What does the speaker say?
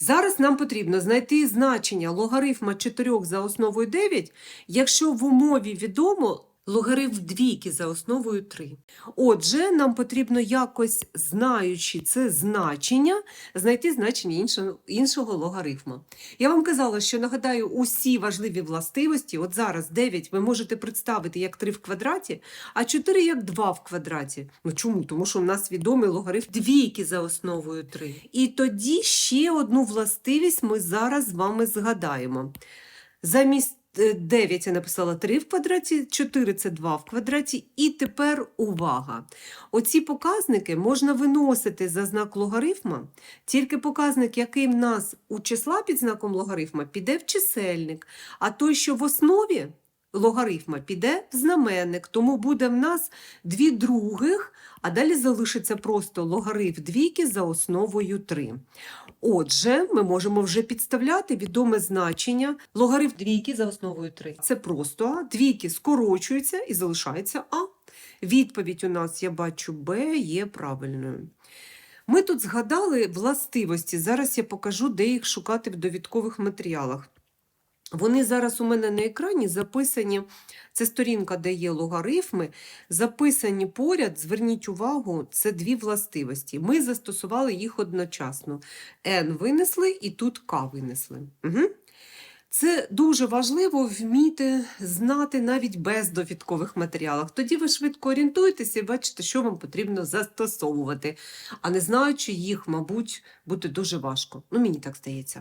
Зараз нам потрібно знайти значення логарифма 4 за основою 9, якщо в умові відомо логарифм двійки за основою 3. Отже, нам потрібно якось, знаючи це значення, знайти значення іншого, логарифма. Я вам казала, що нагадаю усі важливі властивості. От зараз 9 ви можете представити як 3 в квадраті, а 4 як 2 в квадраті. Ну чому? Тому що в нас відомий логарифм двійки за основою 3. І тоді ще одну властивість ми зараз з вами згадаємо. Замість 9 я написала 3 в квадраті, 4 це 2 в квадраті. І тепер увага. Оці показники можна виносити за знак логарифма, тільки показник, який в нас у числа під знаком логарифма, піде в чисельник, а той, що в основі логарифма, піде в знаменник. Тому буде в нас дві других, а далі залишиться просто логарифм двійки за основою 3. Отже, ми можемо вже підставляти відоме значення логарифм двійки за основою 3. Це просто А, двійки скорочуються і залишається А. Відповідь у нас, я бачу, Б є правильною. Ми тут згадали властивості. Зараз я покажу, де їх шукати в довідкових матеріалах. Вони зараз у мене на екрані записані. Це сторінка, де є логарифми. Записані поряд, зверніть увагу, це дві властивості. Ми застосували їх одночасно. N винесли і тут К винесли. Угу. Це дуже важливо вміти знати навіть без довідкових матеріалів. Тоді ви швидко орієнтуєтеся і бачите, що вам потрібно застосовувати. А не знаючи їх, мабуть, буде дуже важко. Ну, мені так здається.